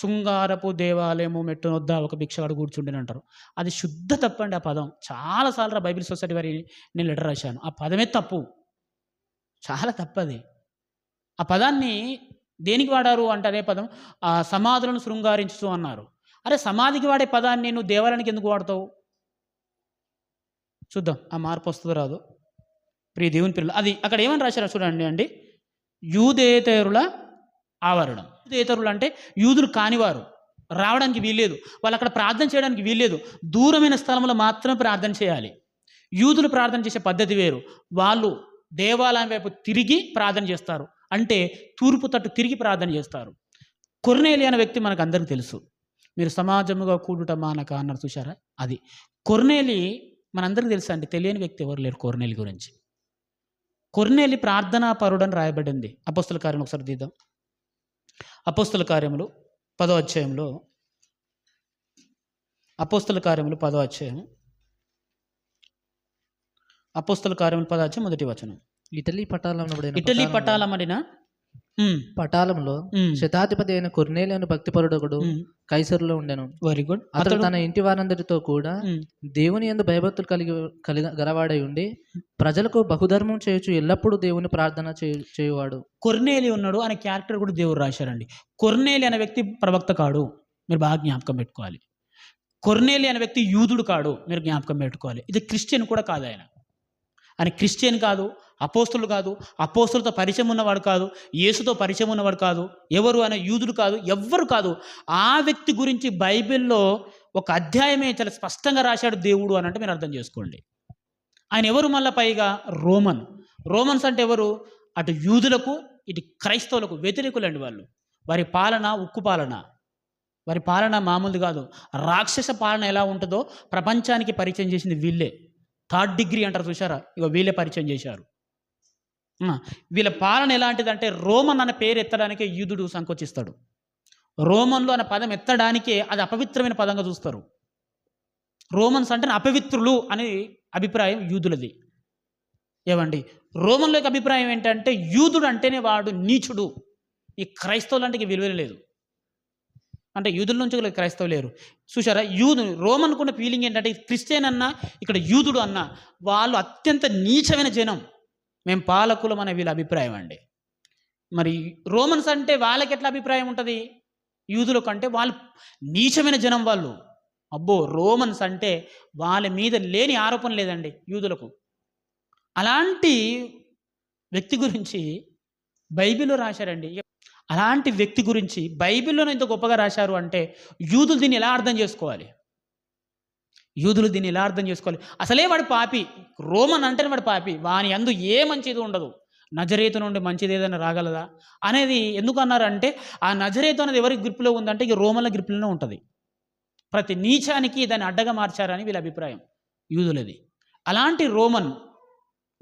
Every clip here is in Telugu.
శృంగారపు దేవాలయము మెట్టు వద్ద ఒక భిక్షగాడు కూర్చుండేని అంటారు. అది శుద్ధ తప్పండి ఆ పదం. చాలాసార్లు బైబిల్ సొసైటీ వారి నేను లెటర్ రాశాను. ఆ పదమే తప్పు. చాలా తప్పది ఆ పదాన్ని దేనికి వాడారు అంటే అదే పదం ఆ సమాధులను శృంగారించు అన్నారు. అరే సమాధికి వాడే పదాన్ని నువ్వు దేవాలయానికి ఎందుకు వాడతావు? చూద్దాం. ఆ మార్పు వస్తుందో రాదు. ప్రియ దేవుని పిల్లలు అది అక్కడ ఏమని రాశారు చూడండి అండి. యూదేతరుల ఆవరణం. యూదేతరులు అంటే యూదులు కానివారు. రావడానికి వీల్లేదు. వాళ్ళు అక్కడ ప్రార్థన చేయడానికి వీల్లేదు. దూరమైన స్థలంలో మాత్రమే ప్రార్థన చేయాలి. యూదులు ప్రార్థన చేసే పద్ధతి వేరు. వాళ్ళు దేవాలయం వైపు తిరిగి ప్రార్థన చేస్తారు. అంటే తూర్పు తట్టు తిరిగి ప్రార్థన చేస్తారు. కొర్నేలి అనే వ్యక్తి మనకు అందరికీ తెలుసు. మీరు సమాజముగా కూడుట మానక అన్నారు. చూసారా అది. కొర్నేలి మనందరికీ తెలుసు అండి? తెలియని వ్యక్తి ఎవరు లేరు కొర్నేలి గురించి. కొర్నేలి ప్రార్థనా పరుడని రాయబడింది. అపస్తుల కార్యం ఒకసారి తీద్దాం. అపోస్తుల కార్యములు పదో అధ్యాయంలో. అపోస్తుల కార్యములు పదో అధ్యాయం అపోస్తుల కార్యములు పదో అధ్యాయం మొదటి వచనం. ఇటలీ పటాలంలో ఇటలీ పటాలమడిన పటాలంలో శతాధిపతి అయిన కొర్నేలి అని భక్తిపరుడు ఒకడు ఉమ్, కైసరులో ఉండెను. వెరీ గుడ్ అతడు తన ఇంటి వారందరితో కూడా దేవుని ఎందు భయభక్తులు కలిగి కలిగి గలవాడై ఉండి ప్రజలకు బహుధర్మం చేయొచ్చు ఎల్లప్పుడూ దేవుని ప్రార్థన చేయు చేయువాడు. కొర్నేలి ఉన్నాడు అనే క్యారెక్టర్ కూడా దేవుడు రాశారండి. కొర్నేలి అనే వ్యక్తి ప్రవక్త కాడు మీరు బాగా జ్ఞాపకం పెట్టుకోవాలి. కొర్నేలి అనే వ్యక్తి యూదుడు కాడు మీరు జ్ఞాపకం పెట్టుకోవాలి. ఇది క్రిస్టియన్ కూడా కాదు ఆయన. ఆయన క్రిస్టియన్ కాదు అపోస్తులు కాదు అపోస్తులతో పరిచయం ఉన్నవాడు కాదు యేసుతో పరిచయం ఉన్నవాడు కాదు ఎవరు అనే యూదుడు కాదు ఎవ్వరు కాదు. ఆ వ్యక్తి గురించి బైబిల్లో ఒక అధ్యాయమే చాలా స్పష్టంగా రాశాడు దేవుడు అని అంటే మీరు అర్థం చేసుకోండి. ఆయన ఎవరు మళ్ళీ పైగా? రోమన్. రోమన్స్ అంటే ఎవరు? అటు యూదులకు ఇటు క్రైస్తవులకు వ్యతిరేకులండి వాళ్ళు. వారి పాలన ఉక్కు పాలన. వారి పాలన మామూలు కాదు. రాక్షస పాలన ఎలా ఉంటుందో ప్రపంచానికి పరిచయం చేసింది వీళ్ళే. థర్డ్ డిగ్రీ అంటారు చూసారా ఇక వీళ్ళే పరిచయం చేశారు. వీళ్ళ పాలన ఎలాంటిదంటే రోమన్ అనే పేరు ఎత్తడానికే యూదుడు సంకోచిస్తాడు. రోమన్లు అనే పదం ఎత్తడానికే అది అపవిత్రమైన పదంగా చూస్తారు. రోమన్స్ అంటే అపవిత్రులు అనే అభిప్రాయం యూదులది. ఏమండి? రోమన్ల యొక్క అభిప్రాయం ఏంటంటే యూదుడు అంటేనే వాడు నీచుడు. ఈ క్రైస్తవులు అంటే ఇక లేదు. అంటే యూదుల నుంచి కూడా క్రైస్తవులు లేరు. చూసారా యూదు రోమన్కున్న ఫీలింగ్ ఏంటంటే క్రిస్టియన్ అన్నా ఇక్కడ యూదుడు అన్నా వాళ్ళు అత్యంత నీచమైన జనం. మేము పాలకులం అనే వీళ్ళ అభిప్రాయం అండి. మరి రోమన్స్ అంటే వాళ్ళకి ఎట్లా అభిప్రాయం ఉంటుంది? యూదుల కంటే వాళ్ళు నీచమైన జనం వాళ్ళు. అబ్బో రోమన్స్ అంటే వాళ్ళ మీద లేని ఆరోపణ లేదండి యూదులకు. అలాంటి వ్యక్తి గురించి బైబిల్లో రాశారండి. అలాంటి వ్యక్తి గురించి బైబిల్లోనే ఇంత గొప్పగా రాశారు అంటే యూదులు దీన్ని ఎలా అర్థం చేసుకోవాలి? యూదులు దీన్ని ఎలా అర్థం చేసుకోవాలి? అసలే వాడు పాపి. రోమన్ అంటేనే వాడు పాపి. వాని అందు ఏ మంచిది ఉండదు. నజరేతు నుండి మంచిది ఏదైనా రాగలదా? అనేది ఎందుకు అన్నారంటే ఆ నజరేతు అనేది ఎవరి గ్రిప్లో ఉందంటే ఇక రోమన్ల గ్రిప్లోనే ఉంటుంది. ప్రతి నీచానికి దాన్ని అడ్డగా మార్చారని వీళ్ళ అభిప్రాయం. యూదులది. అలాంటి రోమన్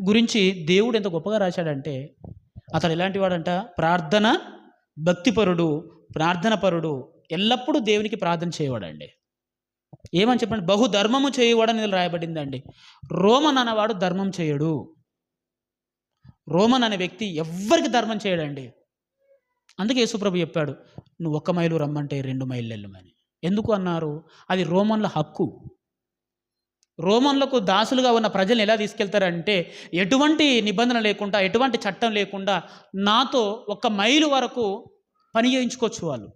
గురించి దేవుడు ఎంత గొప్పగా రాశాడంటే అతడు ఎలాంటి వాడంట? ప్రార్థన భక్తిపరుడు ప్రార్థనపరుడు ఎల్లప్పుడూ దేవునికి ప్రార్థన చేయవాడండి ఏమని చెప్పండి? బహు ధర్మము చేయువాడని రాయబడిందండి. రోమన్ అన్నవాడు ధర్మం చేయడు. రోమన్ అనే వ్యక్తి ఎవ్వరికి ధర్మం చేయడండి. అందుకే యేసుప్రభు చెప్పాడు నువ్వు ఒక్క మైలు రమ్మంటే రెండు మైళ్ళు వెళ్ళమని. ఎందుకు అన్నారు? అది రోమన్ల హక్కు. రోమన్లకు దాసులుగా ఉన్న ప్రజల్ని ఎలా తీసుకెళ్తారంటే ఎటువంటి నిబంధన లేకుండా ఎటువంటి చట్టం లేకుండా నాతో ఒక మైలు వరకు పని చేయించుకోవచ్చు వాళ్ళు.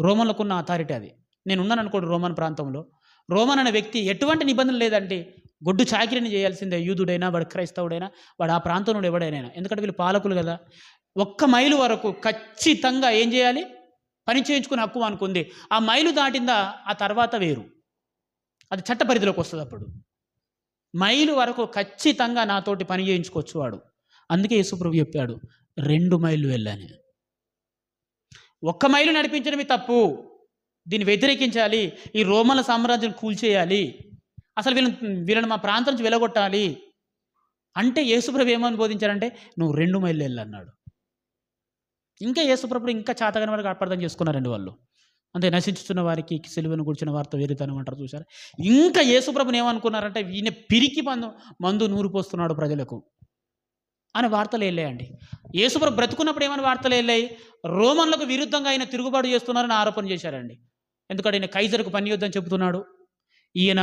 రోమన్లకు ఉన్న అథారిటీ అది. నేను ఉన్నాను అనుకోండి రోమన్ ప్రాంతంలో. రోమన్ అనే వ్యక్తి ఎటువంటి నిబంధన లేదండి గొడ్డు చాకిరిని చేయాల్సిందే. యూదుడైనా వాడు క్రైస్తవుడైనా వాడు ఆ ప్రాంతం నుండి ఎవడైనా. ఎందుకంటే వీళ్ళు పాలకులు కదా. ఒక్క మైలు వరకు ఖచ్చితంగా ఏం చేయాలి? పని చేయించుకునే హక్కు అనుకుంది ఆ మైలు దాటిందా ఆ తర్వాత వేరు. అది చట్ట పరిధిలోకి వస్తుంది అప్పుడు. మైలు వరకు ఖచ్చితంగా నాతోటి పని చేయించుకోవచ్చు వాడు. అందుకే యేసుప్రభు చెప్పాడు రెండు మైళ్ళు వెళ్ళని. ఒక్క మైలు నడిపించడమే తప్పు. దీన్ని వ్యతిరేకించాలి. ఈ రోమన్ల సామ్రాజ్యం కూల్చేయాలి. అసలు వీళ్ళని వీళ్ళని మా ప్రాంతం నుంచి వెలగొట్టాలి అంటే యేసుప్రభు ఏమని బోధించారంటే నువ్వు రెండు మైళ్ళు వెళ్ళన్నాడు ఇంకా యేసుప్రభుడు ఇంకా చాతగాని వారికి అపార్థం చేసుకున్నారండి వాళ్ళు. అంతే నశించుతున్న వారికి సెలువును కూర్చున్న వారితో వేరుతనం అంటారు చూసారు ఇంకా యేసుప్రభుని ఏమనుకున్నారంటే ఈయన పిరికి మందు మందు నూరు పోస్తున్నాడు ప్రజలకు అని వార్తలు వెళ్ళాయండి. యేసుప్రభు బ్రతుకున్నప్పుడు ఏమని వార్తలు వెళ్ళాయి? రోమన్లకు విరుద్ధంగా ఆయన తిరుగుబాటు చేస్తున్నారని ఆరోపణ చేశారండి. ఎందుకంటే ఈయన కైజర్కు పని యుద్ధం చెబుతున్నాడు. ఈయన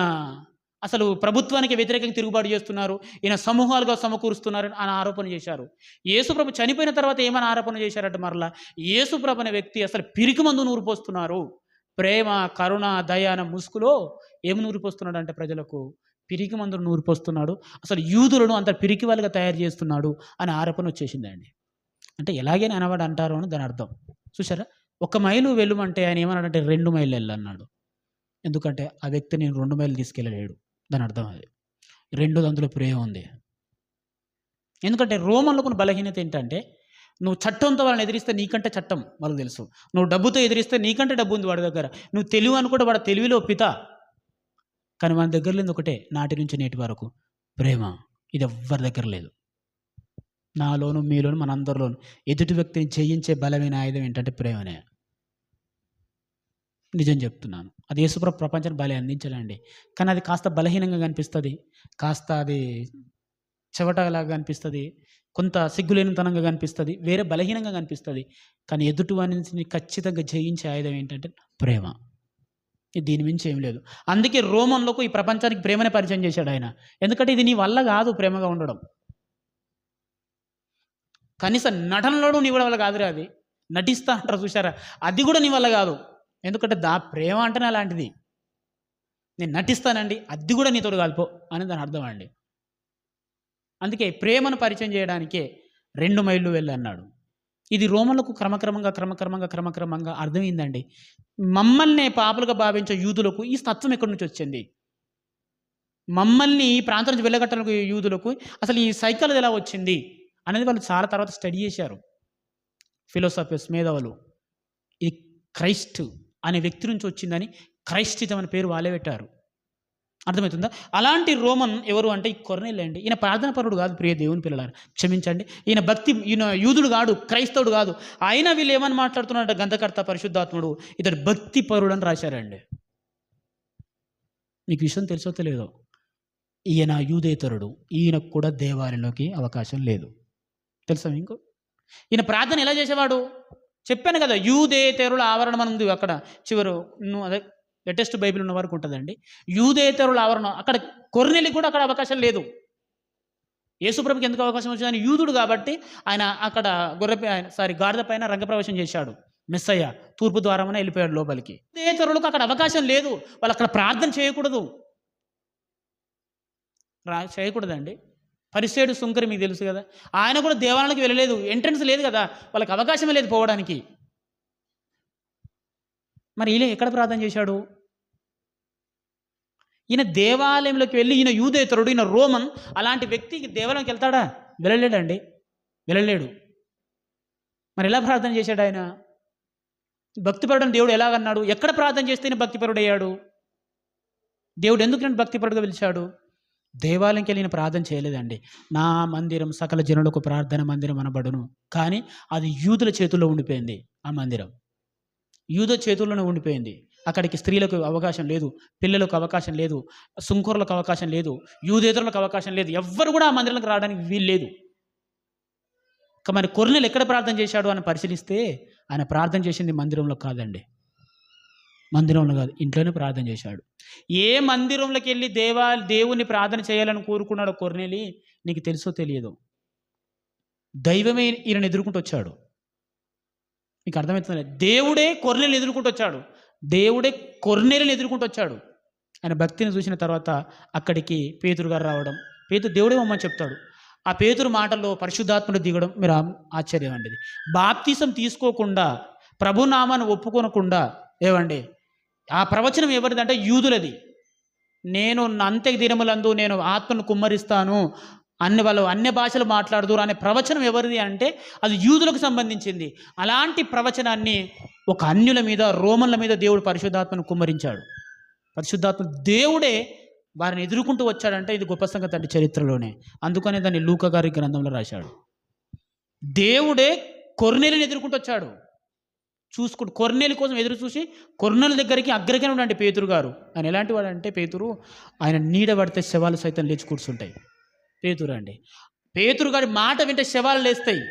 అసలు ప్రభుత్వానికి వ్యతిరేకంగా తిరుగుబాటు చేస్తున్నారు. ఈయన సమూహాలుగా సమకూరుస్తున్నారు అని ఆరోపణ చేశారు. యేసుప్రభు చనిపోయిన తర్వాత ఏమని ఆరోపణ చేశారంటే మరలా? యేసుప్రభు అనే వ్యక్తి అసలు పిరికి మందు నూరిపోస్తున్నారు ప్రేమ కరుణ దయ అనే ముసుగులో ఏమి నూరిపోస్తున్నాడు అంటే ప్రజలకు? పిరికి మందును నూరిపోస్తున్నాడు అసలు యూదులను అంత పిరికి వాళ్ళుగా తయారు చేస్తున్నాడు అని ఆరోపణ వచ్చేసిందండి. అంటే ఎలాగైనా అనవాడు అంటారు అని దాని అర్థం. చూసారా ఒక మైలు వెళ్ళమంటే ఆయన ఏమన్నాడంటే రెండు మైళ్ళు వెళ్ళన్నాడు. ఎందుకంటే ఆ వ్యక్తి నేను రెండు మైళ్ళు తీసుకెళ్ళలేడు. దాని అర్థం అది. రెండు అందులో ప్రేమ ఉంది. ఎందుకంటే రోమన్లో ఉన్న బలహీనత ఏంటంటే నువ్వు చట్టంతో వాళ్ళని ఎదిరిస్తే నీకంటే చట్టం వాళ్ళకి తెలుసు. నువ్వు డబ్బుతో ఎదిరిస్తే నీకంటే డబ్బు ఉంది వాడి దగ్గర. నువ్వు తెలివి అనుకుంటే వాడు తెలివిలో పిత కానీ మన దగ్గర లేదు ఒకటే నాటి నుంచి నేటి వరకు ప్రేమ. ఇది ఎవ్వరి దగ్గర లేదు. నాలోను మీలోను మనందరిలోను ఎదుటి వ్యక్తిని జయించే బలమైన ఆయుధం ఏంటంటే ప్రేమనే. నిజం చెప్తున్నాను. అది యేసుప్ర ప్రపంచాన్ని బలి అందించాలండి కానీ అది కాస్త బలహీనంగా కనిపిస్తుంది. కాస్త అది చెవటలాగా కనిపిస్తుంది. కొంత సిగ్గులేనితనంగా కనిపిస్తుంది. వేరే బలహీనంగా కనిపిస్తుంది. కానీ ఎదుటివారిని ఖచ్చితంగా జయించే ఆయుధం ఏంటంటే ప్రేమ. ఇది దీని మించి ఏం లేదు. అందుకే రోమన్లకు ఈ ప్రపంచానికి ప్రేమనే పరిచయం చేశాడు ఆయన. ఎందుకంటే ఇది నీ వల్ల కాదు ప్రేమగా ఉండడం. కనీసం నటనలోనూ నీ వల్ల కాదురా అది. నటిస్తా అంటారు చూసారా అది కూడా నీ వల్ల కాదు. ఎందుకంటే దా ప్రేమ అంటేనే అలాంటిది. నేను నటిస్తానండి అది కూడా నీతో కలుపు అని దాని అర్థం అండి. అందుకే ప్రేమను పరిచయం చేయడానికే రెండు మైళ్ళు వెళ్ళి అన్నాడు ఇది రోమన్లకు క్రమక్రమంగా క్రమక్రమంగా క్రమక్రమంగా అర్థమైందండి. మమ్మల్ని పాపలుగా భావించే యూదులకు ఈ తత్వం ఎక్కడి నుంచి వచ్చింది? మమ్మల్ని ఈ ప్రాంతం నుంచి వెళ్ళగట్టడానికి యూదులకు అసలు ఈ సైకిల్ ఎలా వచ్చింది అనేది వాళ్ళు చాలా తర్వాత స్టడీ చేశారు. ఫిలోసఫర్స్ మేధావులు. ఇది క్రైస్ట్. అనే వ్యక్తి నుంచి వచ్చిందని క్రైస్టిజం అనే పేరు వాళ్ళే పెట్టారు. అర్థమవుతుందా? అలాంటి రోమన్ ఎవరు అంటే ఈ కొరనేళ్ళు అండి. ఈయన ప్రార్థన పరుడు కాదు ప్రియ దేవుని పిల్లలారు. క్షమించండి. ఈయన భక్తి ఈయన యూదుడు కాడు క్రైస్తవుడు కాదు. అయినా వీళ్ళు ఏమని మాట్లాడుతున్నారంటే? గంధకర్త పరిశుద్ధాత్ముడు. ఇతడు భక్తి పరుడు అని రాశారండి. నీకు విషయం తెలుసో తెలియదో? ఈయన యూదేతరుడు. ఈయనకు కూడా దేవాలయంలోకి అవకాశం లేదు. తెలుసా మీకు? ఈయన ప్రార్థన ఎలా చేసేవాడు? చెప్పాను కదా యూదేతరుల ఆవరణం అని ఉంది అక్కడ. చివరు నువ్వు అదే లేటెస్ట్ బైబిల్ ఉన్న వరకు ఉంటుందండి. యూదేతరుల ఆవరణం అక్కడ కొర్నెలికి కూడా అక్కడ అవకాశం లేదు. యేసుప్రభుకి ఎందుకు అవకాశం వచ్చింది? ఆయన యూదుడు కాబట్టి ఆయన అక్కడ గొర్రె సారీ గాడిద పైన రంగప్రవేశం చేశాడు. మెస్సయ్య తూర్పు ద్వారానే వెళ్ళిపోయాడు లోపలికి. యూదేతరులకు అక్కడ అవకాశం లేదు. వాళ్ళు అక్కడ ప్రార్థన చేయకూడదు. చేయకూడదండి. పరిసేడు సుంకరి మీకు తెలుసు కదా? ఆయన కూడా దేవాలయానికి వెళ్ళలేదు. ఎంట్రన్స్ లేదు కదా? వాళ్ళకి అవకాశమే లేదు పోవడానికి. మరి ఈయన ఎక్కడ ప్రార్థన చేశాడు? ఈయన దేవాలయంలోకి వెళ్ళి ఈయన యూదేతరుడు ఈయన రోమన్ అలాంటి వ్యక్తికి దేవాలయంకి వెళ్తాడా? వెళ్ళలేడండి. వెళ్ళలేడు. మరి ఎలా ప్రార్థన చేశాడు ఆయన? భక్తిపరుడని దేవుడు ఎలాగన్నాడు? ఎక్కడ ప్రార్థన చేస్తే భక్తిపరుడయ్యాడు? దేవుడు ఎందుకు నన్ను భక్తిపరుడుగా పిలిచాడు? దేవాలయంకి వెళ్ళిన ప్రార్థన చేయలేదండి. నా మందిరం సకల జనులకు ప్రార్థన మందిరం అనబడును. కానీ అది యూదుల చేతుల్లో ఉండిపోయింది ఆ మందిరం. యూద చేతుల్లోనే ఉండిపోయింది. అక్కడికి స్త్రీలకు అవకాశం లేదు పిల్లలకు అవకాశం లేదు సుంకూరులకు అవకాశం లేదు యూదేతరులకు అవకాశం లేదు. ఎవ్వరు కూడా ఆ మందిరానికి రావడానికి వీలు లేదు. మరి కొర్నెలు ఎక్కడ ప్రార్థన చేశాడు అని పరిశీలిస్తే ఆయన ప్రార్థన చేసింది మందిరంలో కాదండి. మందిరంలో కాదు ఇంట్లోనే ప్రార్థన చేశాడు. ఏ మందిరంలోకి వెళ్ళి దేవా దేవుని ప్రార్థన చేయాలని కోరుకున్నాడో కొర్నేలి నీకు తెలుసో తెలియదు? దైవమే ఈయనను ఎదుర్కొంటూ వచ్చాడు. మీకు అర్థమవుతుంది? దేవుడే కొర్నేలు ఎదుర్కొంటూ వచ్చాడు. దేవుడే కొర్నేలను ఎదుర్కొంటూ వచ్చాడు. ఆయన భక్తిని చూసిన తర్వాత అక్కడికి పేతురు గారు రావడం పేతురు దేవుడే మమ్మని చెప్తాడు. ఆ పేతురు మాటల్లో పరిశుద్ధాత్మడు దిగడం మీరు ఆశ్చర్యం అండి. ఇది బాప్తీసం తీసుకోకుండా ప్రభునామాన్ని ఒప్పుకోనకుండా ఏవండి ఆ ప్రవచనం ఎవరిదంటే యూదులది. నేను అంత్య దినములందు నేను ఆత్మను కుమ్మరిస్తాను అన్ని వాళ్ళు అన్య భాషలు మాట్లాడుదురు అనే ప్రవచనం ఎవరిది అంటే అది యూదులకు సంబంధించింది. అలాంటి ప్రవచనాన్ని ఒక అన్యుల మీద రోమన్ల మీద దేవుడు పరిశుద్ధాత్మను కుమ్మరించాడు. పరిశుద్ధాత్మ దేవుడే వారిని ఎదుర్కొంటూ వచ్చాడంటే ఇది గొప్ప సంగతి అంటే చరిత్రలోనే. అందుకనే దాన్ని లూక గారి గ్రంథంలో రాశాడు. దేవుడే కొర్నేలిని ఎదుర్కొంటూ వచ్చాడు. చూసుకుంటూ కొర్నేలి కోసం ఎదురు చూసి కొర్నెల దగ్గరికి అగ్రగానే ఉండండి పేతురు గారు. ఆయన ఎలాంటి వాడు అంటే పేతురు ఆయన నీడ పడితే శవాలు సైతం లేచి కూర్చుంటాయి. పేతురు అండి. పేతురు గారి మాట వింటే శవాలు లేస్తాయి.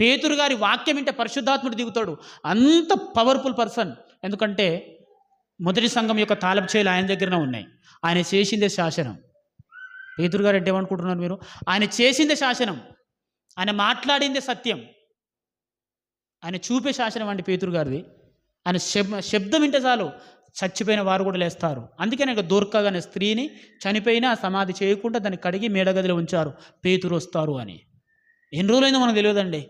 పేతురు గారి వాక్యం వింటే పరిశుద్ధాత్ముడు దిగుతాడు. అంత పవర్ఫుల్ పర్సన్ ఎందుకంటే మొదటి సంఘం యొక్క తాలపు చేలు ఆయన దగ్గరనే ఉన్నాయి. ఆయన చేసిందే శాసనం. పేతురు గారు అంటే ఏమనుకుంటున్నారు మీరు? ఆయన చేసిందే శాసనం. ఆయన మాట్లాడిందే సత్యం. ఆయన చూపే శాసనం అండి పేతురు గారిది. ఆయన శబ్ శబ్దం వింటే చాలు చచ్చిపోయిన వారు కూడా లేస్తారు. అందుకే నాకు దూర్కగానే స్త్రీని చనిపోయినా సమాధి చేయకుండా దాన్ని కడిగి మేడగదిలో ఉంచారు. పేతురు వస్తారు అని. ఎన్ని రోజులైందో మనకు తెలియదండి.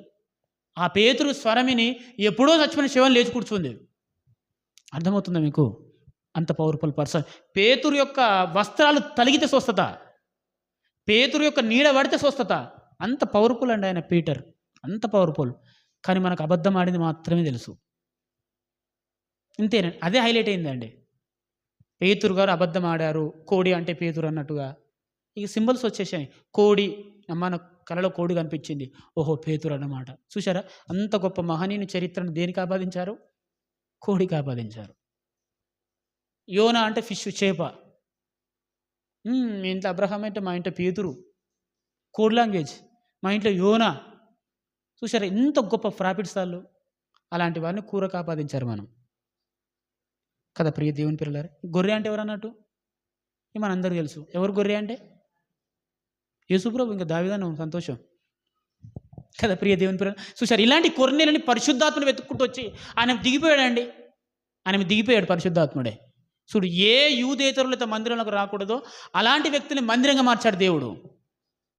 ఆ పేతురు స్వరమిని ఎప్పుడో చచ్చిపోయిన శివం లేచి కూర్చుంది. అర్థమవుతుందా మీకు? అంత పవర్ఫుల్ పర్సన్ పేతురు యొక్క వస్త్రాలు తలిగితే స్వస్థత. పేతురు యొక్క నీడ పడితే స్వస్థత. అంత పవర్ఫుల్ అండి ఆయన పీటర్. అంత పవర్ఫుల్ కానీ మనకు అబద్ధం ఆడింది మాత్రమే తెలుసు. ఇంతేనండి అదే హైలైట్ అయిందండి. పేతురు గారు అబద్ధం ఆడారు కోడి అంటే పేతురు అన్నట్టుగా. ఇక సింబల్స్ వచ్చేసాయి. కోడి మన కలలో కోడి కనిపించింది. ఓహో పేతురు అన్నమాట. చూసారా అంత గొప్ప మహనీయుని చరిత్రను దేనికి ఆపాదించారు? కోడికి ఆపాదించారు యోన అంటే ఫిష్ చేప. మీ ఇంట్లో అబ్రహం అంటే మా ఇంట్లో పేతురు. Code language. మా ఇంట్లో యోనా. చూసారా ఎంత గొప్ప ప్రాఫిట్స్ వాళ్ళు అలాంటి వారిని కూరకు ఆపాదించారు మనం. కదా ప్రియ దేవుని పిల్లలారు? గొర్రె అంటే ఎవరు అన్నట్టు? ఇది తెలుసు. ఎవరు గొర్రె అంటే? యేసుప్రభు ఇంకా దావిదాను సంతోషం. కదా ప్రియ దేవుని పిల్లలు చూసారు ఇలాంటి కొర్నేలని పరిశుద్ధాత్మను వెతుక్కుంటూ వచ్చి ఆయన దిగిపోయాడండి. ఆయన దిగిపోయాడు పరిశుద్ధాత్ముడే. చూడు ఏ యూదేతరులతో మందిరంలోకి రాకూడదో అలాంటి వ్యక్తిని మందిరంగా మార్చాడు దేవుడు.